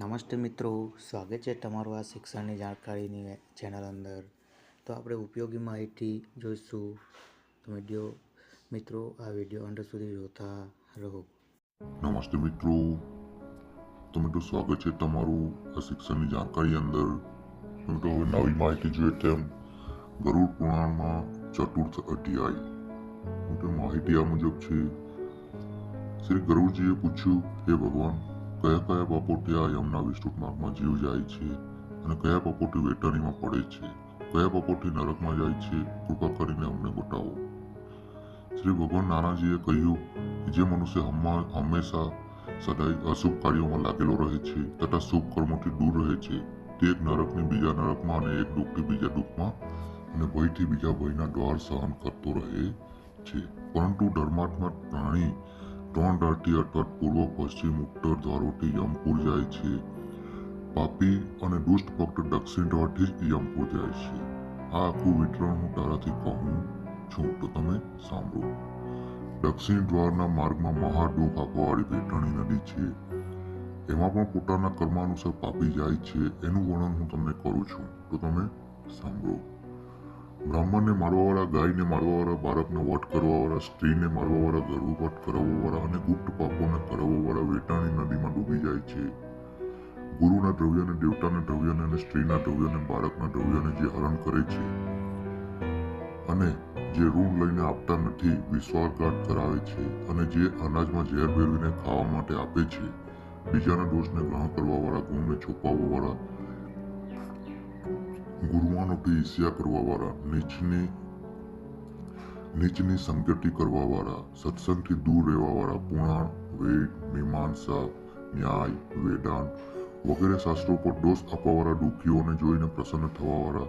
નમસ્તે મિત્રો, સ્વાગત છે તમારું આ શિક્ષણની જાણકારીની ચેનલ અંદર. તો આપણે ઉપયોગી માહિતી જોઈશું. તો વીડિયો, મિત્રો, આ વીડિયો અંત સુધી જોતા રહો. નમસ્તે મિત્રો. તો મિત્રો, સ્વાગત છે તમારું આ શિક્ષણની જાણકારી અંદર. મિત્રો, હવે નવી માહિતી જોઈએ તેમ ગરુડ પુરાણમાં ચતુર્થ અધ્યાય. મિત્રો, માહિતી આ મુજબ છે. શ્રી ગરુડજીએ પૂછ્યું, હે ભગવાન કયા કયા બાપોટે આ યમના વિસ્તૃત માર્ગમાં જીવ જાય છે અને કયા પપોટી વેટરીમાં પડે છે? કયા પપોટી નરકમાં જાય છે? કૃપા કરીને અમને બતાવો. શ્રી ભગવાન નાનાજીએ કહ્યું કે જે મનુષ્ય હંમેશા સદાય અશુભ કાર્યોમાં લાગેલો રહે છે તથા શુભ કર્મોથી દૂર રહે છે, તે એક નરકની બીજા નરકમાં અને એક દુઃખથી બીજા દુઃખમાં અને ભયથી બીજા ભયના દ્વાર સહન કરતો રહે છે. પરંતુ ધર્માત્મા પ્રાણી ત્રણ દાટી અર્થાત પૂર્વ પશ્ચિમ ઉત્તર દ્વારોથી યમપુર જાય છે. પાપી અને દુષ્ટ ફક્ત દક્ષિણ દ્વારથી જ યમપુર જાય છે. આ આખું વિતરણ હું તારાથી કહું છું તો તમે સાંભળો. દક્ષિણ દ્વારના માર્ગમાં મહાદુઃખ આપવાવાળી વેટણી નદી છે. એમાં પણ પોતાના કર્માનુસાર પાપી જાય છે. એનું વર્ણન હું તમને કરું છું. તો તમે સાંભળો. બ્રાહ્મણને મારવાવાળા, ગાયને મારવાવાળા, બાળકને વટ કરવાવાળા, સ્ત્રીને મારવાવાળા ગર્ભપાત કરાવવાવાળા અને ગુપ્ત પાપોને કરાવવાવાળા વેટાણી નદીમાં ડૂબી જાય છે. ગુરુના દ્રવ્યને દેવતાના દ્રવ્યને અને સ્ત્રીના દ્રવ્યને બાળકના દ્રવ્યને જે હરણ કરે છે અને જે ઋણ લઈને આપતા નથી, વિશ્વાસઘાત કરાવે છે અને જે અનાજમાં ઝેર ભેળવીને ખાવા માટે આપે છે. બીજાના દોષને ગ્રહણ કરવાવાળા, ગુણને છુપાવવાવાળા ગુરુવાનોથી ઈર્ષ્યા કરવાવાળા, નીચની નીચની સંગતિ કરવાવાળા, સત્સંગથી દૂર રહેવાવાળા, પુરાણ, વેદ, મીમાંસા, ન્યાય, વેદાંત વગેરે શાસ્ત્રો પર દોષ આપવાવાળા, દુઃખીઓને જોઈને પ્રસન્ન થવાવાળા,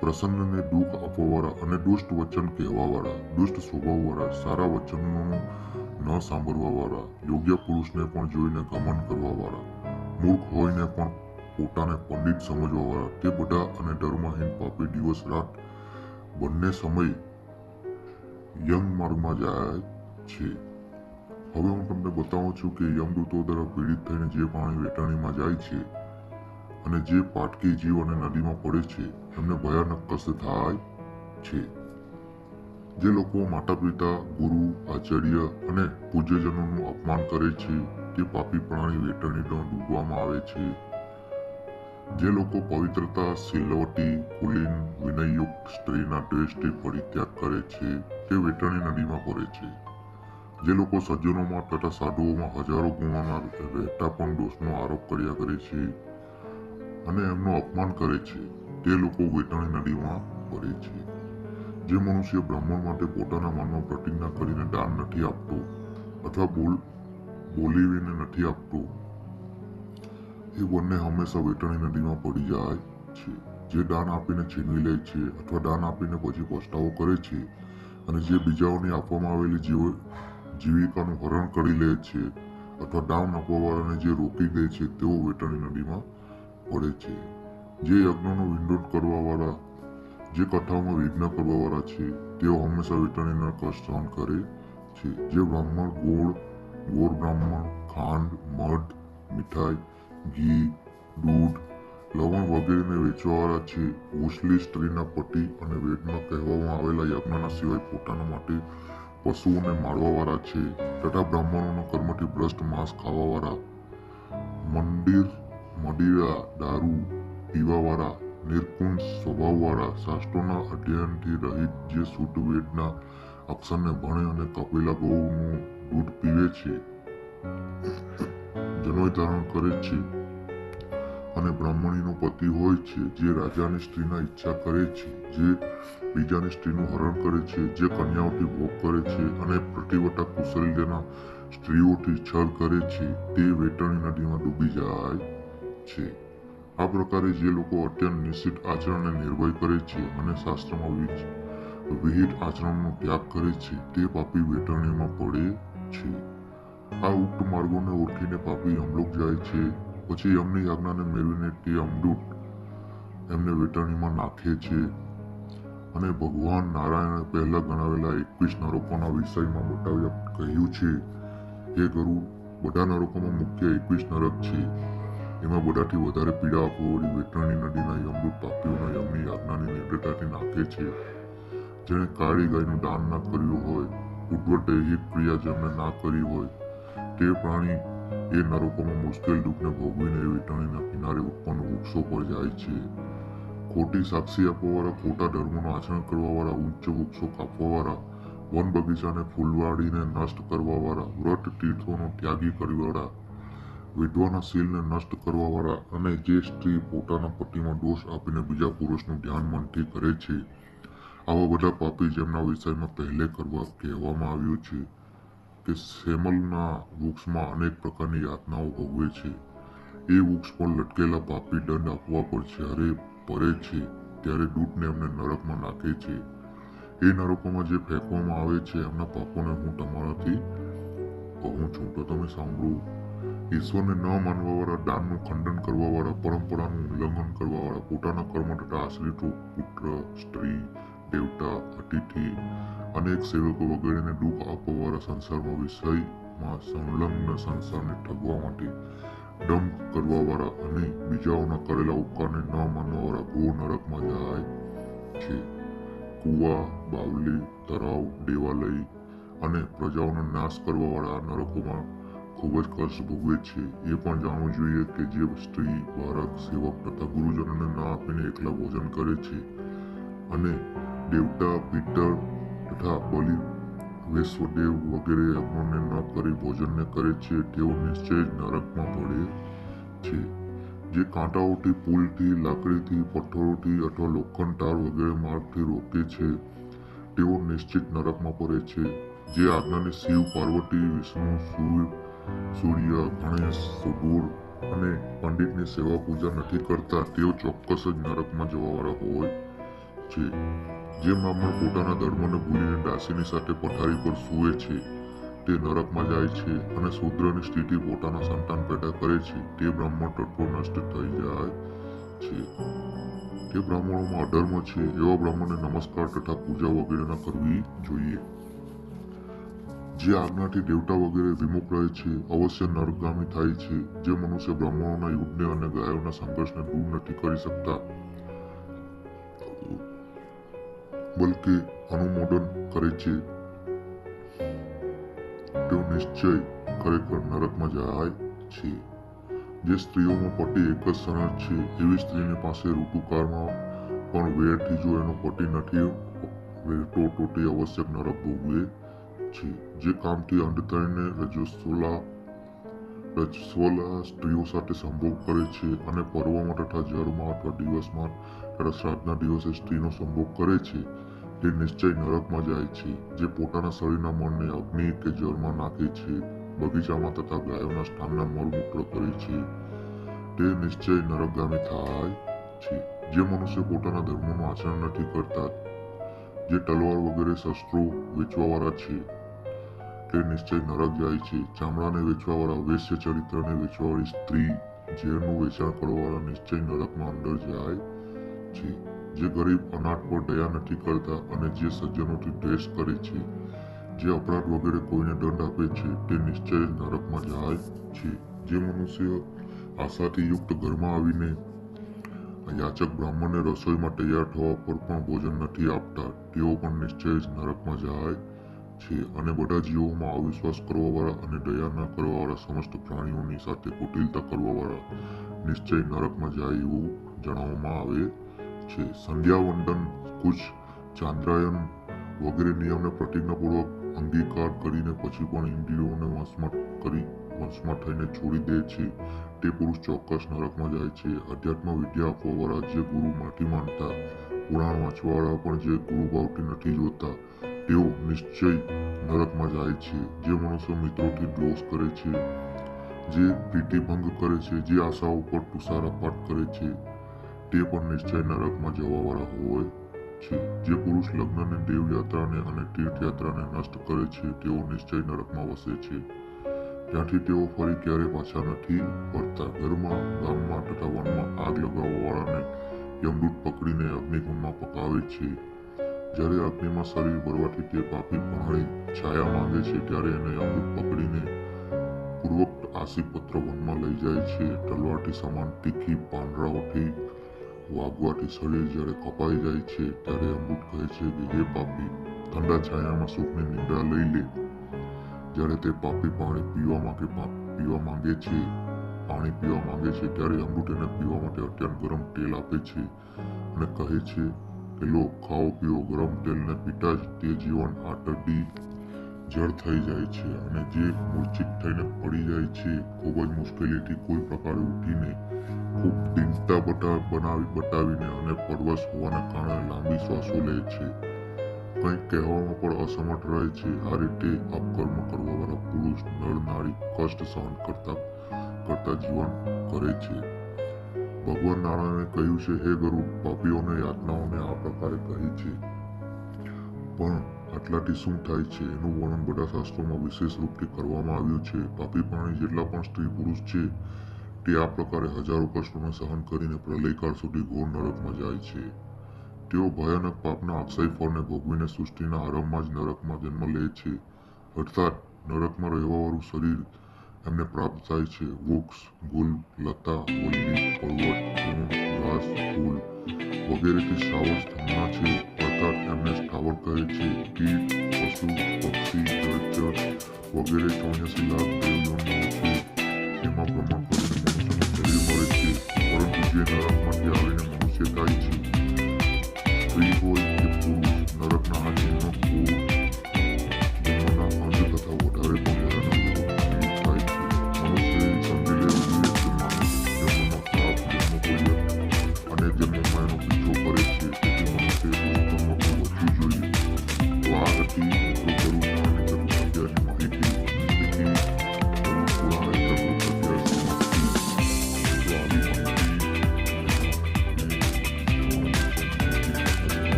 પ્રસન્નને દુઃખ આપવાવાળા અને દુષ્ટ વચન કહેવાવાળા, દુષ્ટ સ્વભાવવાળા, સારા વચનોનું ન સાંભળવાવાળા, યોગ્ય પુરુષને પણ જોઈને ગમન કરવાવાળા, મૂર્ખ હોઈને પણ પોતાને પંડિત સમજવાવાળા તે બધા અને ધર્મહીન પાપી દિવસ રાત બંને સમય યંગ માર્ગમાં જાય છે. હવે હું તમને બતાવું છું કે યમદૂતો દ્વારા પીડિત થઈને જે પાણી વેટાણીમાં જાય છે અને જે પાટકી જીવ અને નદીમાં પડે છે, એમને ભયાનક કષ્ટ થાય છે. જે લોકો માતા પિતા ગુરુ, આચાર્ય અને પૂજ્યજનોનું અપમાન કરે છે, તે પાપી પ્રાણી વેટરણીમાં ડૂબવામાં આવે છે. જે લોકો પવિત્રતા, સિલવટી, કુલીન, વિનયયુક્ત સ્ત્રીના દ્વેષથી પરિત્યાગ કરે છે, તે વેટણી નદીમાં પડે છે. જે લોકો સજ્જનોમાં તથા સાધુઓમાં હજારો ગુણોના રહેતા પણ દોષનો આરોપ કર્યા કરે છે અને એમનું અપમાન કરે છે, તે લોકો વેટણી નદીમાં પડે છે. જે મનુષ્ય બ્રાહ્મણ માટે પોતાના મનમાં પ્રતિજ્ઞા કરીને દાન નથી આપતો અથવા બોલ, બોલીવીને નથી આપતો એ બંને હંમેશા વેટાણી નદીમાં પડી જાય છે. જે દાન આપીને છીનવી લે છે અથવા દાન આપીને પછી પસ્તાવો કરે છે અને જે બીજાઓને આપવામાં આવેલી જીવ, જીવિકાનું હરણ કરી લે છે અથવા દાન આપવાવાળાને જે રોકી દે છે, તેઓ વેટણી નદીમાં પડે છે. જે યજ્ઞનો વિંડોળ કરવાવાળા, જે કથાઓમાં વિઘ્ન કરવાવાળા છે, તેઓ હંમેશા વેટાણીના કષ્ટ સહન કરે છે. જે બ્રાહ્મણ ગોળ ગોળ બ્રાહ્મણ, ખાંડ, મધ, મીઠાઈ ઘી, દૂધ, લવણ વગેરેને વેચવાવાળા છે. ઓછલી સ્ત્રીના પતિ અને વેદમાં કહેવામાં આવેલા યજ્ઞના સિવાય પોતાના માટે પશુઓને મારવાવાળા છે. તથા બ્રાહ્મણોના કર્મથી ભ્રષ્ટ માંસ ખાવાવાળા, મંદિર, મદિરા, દારૂ પીવાવાળા નિર્કુંજ સ્વભાવવાળા, શાસ્ત્રોના અધ્યયનથી રહિત જે શુદ્ધ વેદના અક્ષરને ભણે અને કપિલા ગૌનું દૂધ પીવે છે. જનોય ધારણ કરે છે અને બ્રાહ્મણીનો પતિ હોય છે, જે રાજાની સ્ત્રીના ઈચ્છા કરે છે, જે બીજાની સ્ત્રીનું હરણ કરે છે, જે કન્યાઓથી ભોગ કરે છે અને પ્રતિવટા કુશલ્યના સ્ત્રીઓથી છળ કરે છે, તે વેટણી નદીમાં ડૂબી જાય છે. આ પ્રકારે જે લોકો અત્યંત નિશ્ચિત આચરણને નિર્ભય કરે છે અને શાસ્ત્રમાં વિહિત આચરણનો ત્યાગ કરે છે, તે પાપી વેટણીમાં પડે છે. આ ઉક્ત માર્ગોને ઓળખીને પાપી યમલોક જાય છે. પછી યમની આજ્ઞાને મેળવીને તે અમદૂત એમને વેટાણીમાં નાખે છે. અને ભગવાન નારાયણે પહેલા ગણાવેલા એકવીસ નરકોના વિષયમાં બતાવ્યા કહ્યું છે એ ગુરુ બધા નરકોમાં મુખ્ય એકવીસ નરક છે. એમાં બધાથી વધારે પીડા આપવાવાળી વેટાણી, નદીના યમદૂત પાપીઓના યમની યાજ્ઞાની નિર્દયતાથી નાખે છે. જેણે કાળી ગાયનું દાન ના કર્યું હોય ઉદ્વટ દૈહિક ક્રિયા જેમણે ના કરી હોય તે પ્રાણી એ નરકોમાં મુશ્કેલ દુઃખને ભોગવીને એ વેટરણીના કિનારે ઉત્પન્ન વૃક્ષો પર જાય છે. ખોટી સાક્ષી આપવાવાળા, ખોટા ધર્મનું આચરણ કરવાવાળા, ઉચ્ચ વૃક્ષો કાપવાવાળા, વન બગીચાને ફૂલવાડીને નષ્ટ કરવાવાળા, વ્રત તીર્થોનો ત્યાગી કરવાવાળા, વિધવાના શીલને નષ્ટ કરવાવાળા અને જે સ્ત્રી પોતાના પતિમાં દોષ આપીને બીજા પુરુષનું ધ્યાન મનથી કરે છે. આવા બધા પાપી જેમના વિષયમાં પહેલે કરવા કહેવામાં આવ્યું છે. કે સેમલના વૃક્ષમાં અનેક પ્રકારની યાતનાઓ ભોગવે છે. એ વૃક્ષ પર લટકેલા પાપી દંડ આપવા પર જ્યારે પરે છે, ત્યારે દૂતને એમને નરકમાં નાખે છે. એ નરકોમાં જે ફેંકવામાં આવે છે, એમના પાપોને હું તમારાથી કહું છું. તો તમે સાંભળો. ઈશ્વરને ન માનવાવાળા દાનનું ખંડન કરવાવાળા, પરંપરાનું ઉલ્લંઘન કરવાવાળા, પોતાના કર્મ તથા આશ્રિતો પુત્ર, સ્ત્રી, દેવતા, અતિથિ અનેક સેવકો વગેરેને દુઃખ આપવાવાળા સંસારમાં વિષયમાં સંલગ્ન સંસારને ઠગવા માટે ડંપ કરવાવાળા અને બીજાઓના કરેલા ઉપકારને ન માનવાવાળા ઘોર નરકમાં જાય છે. કુવા, બાવલી તળાવ દેવાલય અને પ્રજાઓનો નાશ કરવાવાળા નરકોમાં ખૂબ જ કષ્ટ ભોગવે છે. એ પણ જાણવું જોઈએ કે જે સ્ત્રી, બાળક, સેવક તથા ગુરુજનોને ના આપીને એકલા ભોજન કરે છે અને દેવતા પિત્તર તથા બલિ વિશ્વદેવ વગેરે યજ્ઞોને ન કરી ભોજનને કરે છે તેઓ નિશ્ચય જ નરકમાં પડે છે. જે કાંટાઓથી, પુલથી, લાકડીથી, પથ્થરોથી અથવા લોખંડ, તાર વગેરે માર્ગથી રોકે છે, તેઓ નિશ્ચિત નરકમાં પડે છે. જે આજ્ઞાને શિવ, પાર્વતી, વિષ્ણુ, સૂર્ય સૂર્ય, ગણેશ સુગુર અને પંડિતની સેવા પૂજા નથી કરતા, તેઓ ચોક્કસ જ નરકમાં જવાવાળા હોય છે જે બ્રાહ્મણ પોતાના ધર્મને ભૂલીને દાસીની સાથે પથારી પર સૂવે છે, તે નરકમાં જાય છે અને શૂદ્રની સ્થિતિ પોતાના સંતાન પેદા કરે છે, તે બ્રાહ્મણ તત્વો નષ્ટ થઈ જાય છે. તે બ્રાહ્મણોમાં અધર્મ છે, એવા બ્રાહ્મણને નમસ્કાર તથા પૂજા વગેરે ન કરવી જોઈએ. જે આજ્ઞાથી દેવતા વગેરે વિમુખ રહે છે, અવશ્ય નરકગામી થાય છે, જે મનુષ્ય બ્રાહ્મણોના યુદ્ધને અને ગાયોના સંઘર્ષને દૂર નથી કરી શકતા. બલકે અનુમોદન કરે છે. તેઓ નિશ્ચય ખરેખર નરકમાં જાય છે. જે સ્ત્રીઓનો પતિ એક જ સરણ છે, એવી સ્ત્રીને પાસે ઋતુકાળમાં પણ વેરથી જો એનો પતિ નથી વેરતો તો તે આવશ્યક નરક ભોગવે છે. જે કામથી અંધતાઈને રજસ્વલા રજસ્વલા સ્ત્રીઓ સાથે સંભોગ કરે છે અને પર્વમાં તથા જળમાં અથવા દિવસમાં તથા શ્રાદ્ધના દિવસે સ્ત્રીનો સંભોગ કરે છે. તે નિશ્ચય નરકમાં જાય છે, જે પોતાના શરીરના મનને અગ્નિ કે જળમાં નાખે છે, બગીચામાં તથા ગાયોના સ્થાનના મળમૂત્ર કરે છે. તે નિશ્ચય નરકગામી થાય છે, જે મનુષ્ય પોતાના ધર્મનું આચરણ નથી કરતા, જે તલવાર વગેરે શસ્ત્રો વેચવાવાળા છે. તે નિશ્ચય નરક જાય છે, ચામડાને વેચવાવાળા, વેશ્ય ચરિત્રને વેચવાવાળી સ્ત્રી, ઝેરનું વેચાણ કરવાવાળા નિશ્ચય નરકમાં અંદર જાય છે. જે ગરીબ અનાથ પર દયા નથી કરતા અને જે સજ્જનોથી દ્વેષ કરે છે, જે અપરાધ વગેરે કોઈને દંડ આપે છે, તે નિશ્ચય નરકમાં જાય છે. જે મનુષ્ય આશાથી યુક્ત ઘરમાં આવીને યાચક બ્રાહ્મણને રસોઈમાં તૈયાર થવા પર પણ ભોજન નથી આપતા, તેઓ પણ નિશ્ચય જ નરકમાં જાય છે અને બધા જીવોમાં અવિશ્વાસ કરવાવાળા અને દયા ન કરવાવાળા સમસ્ત પ્રાણીઓની સાથે કુટિલતા કરવાવાળા નિશ્ચય નરકમાં જાય એવું જણાવવામાં આવે છે. સંધ્યાવંદન કુચ ચાંદ્રાયન વગેરે નિયમને પ્રતિજ્ઞાપૂર્વક અંગીકાર કરીને પછી પણ ઇન્દ્રિયોને વંશમાં કરી, વંશમાં થઈને છોડી દે છે. તે પુરુષ ચોક્કસ નરકમાં જાય છે. અધ્યાત્મ વિદ્યા આપવાવાળા જે ગુરુ નથી માનતા. પુરાણ વાંચવાવાળા પણ જે ગુરુ ભાવથી નથી જોતા, તેઓ નિશ્ચય નરકમાં જાય છે. જે મનુષ્ય મિત્રોથી દ્રોષ કરે છે, જે પ્રીતિભંગ કરે છે, જે આશા ઉપર તુષારપાત કરે છે. તે પણ નિશ્ચય નરકમાં જવાવાળા હોય છે. જે પુરુષ લગ્નને દેવયાત્રાને અને તીર્થયાત્રાને નષ્ટ કરે છે, તેઓ નિશ્ચય નરકમાં વસે છે. ત્યાંથી તેઓ ફરી ક્યારે પાછા નથી ફરતા. ઘરમાં, ગામમાં તથા વનમાં આગ લગાવવાવાળાને યમદૂત પકડીને અગ્નિકુંડમાં પકાવે છે. જ્યારે અગ્નિમાં શરીર ભરવાથી તે પાપી પહાડી છાયા માંગે છે, ત્યારે એને યમદૂત પકડીને પૂર્વક આશીપત્ર વનમાં લઈ જાય છે. તલવારથી સમાન તીખી પાંદડાઓથી વાગવાથી શરીર જ્યારે કપાઈ જાય છે, ત્યારે અમૃત કહે છે કે, હે પાપી, ઠંડા છાયામાં સુખની નિંદ્રા લઈ લે. જ્યારે તે પાપી પાણી પીવા માંગે પીવા માંગે છે, પાણી પીવા માંગે છે, ત્યારે અમૃત એને પીવા માટે અત્યંત ગરમ તેલ આપે છે અને કહે છે કે, લો, ખાઓ, પીઓ, ગરમ તેલને પીતા જ તે જીવન આટરડી જળ થઈ જાય છે અને જે મૂર્છિત થઈને પડી જાય છે, ખૂબ જ મુશ્કેલીથી કોઈ પ્રકારે ઉઠીને ખૂબ દિનતા બટા બનાવી બતાવીને અને પરવશ હોવાને કારણે લાંબી શ્વાસો લે છે. કંઈક કહેવામાં પણ અસમર્થ રહે છે. આ રીતે અપકર્મ કરવાવાળા પુરુષ નર નારી કષ્ટ સહન કરતા કરતા જીવન કરે છે. ભગવાન નારાયણે કહ્યું છે, હે ગરુડ, પાપીઓને યાતનાઓને આ પ્રકારે કહી છે. પણ આટલાથી શું થાય છે, એનું વર્ણન બધા શાસ્ત્રોમાં વિશેષ રૂપથી કરવામાં આવ્યું છે. પાપી પ્રાણી જેટલા પણ સ્ત્રી પુરુષ છે, તે આ પ્રકારે હજારો કષ્ટોને સહન કરીને પ્રલયકાળ સુધી ઘોર નરકમાં જાય છે. તેઓ ભયાનક પાપના અક્ષય ફળને ભોગવીને સૃષ્ટિના આરંભમાં જ નરકમાં જન્મ લે છે. અર્થાત, નરકમાં રહેવાવાળું શરીર એમને પ્રાપ્ત થાય છે. વૃક્ષ, ગુલ, લતા, વલ્લી, પર્વત ઘાસ, ફૂલ વગેરેથી શ્રાવણ સ્થાનના છે. અર્થાત એમને સ્થાવર કહે છે કીટ પશુ પક્ષી જળચર વગેરે ચોર્યાસી લાખ દેવયોનો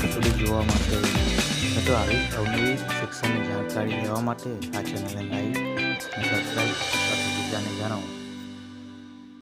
સુધી જોવા માટે તો આવી અવનવી શિક્ષણની જાણકારી લેવા માટે આ ચેનલને લાઈક અને સબસ્ક્રાઈબ બીજાને જણાવો.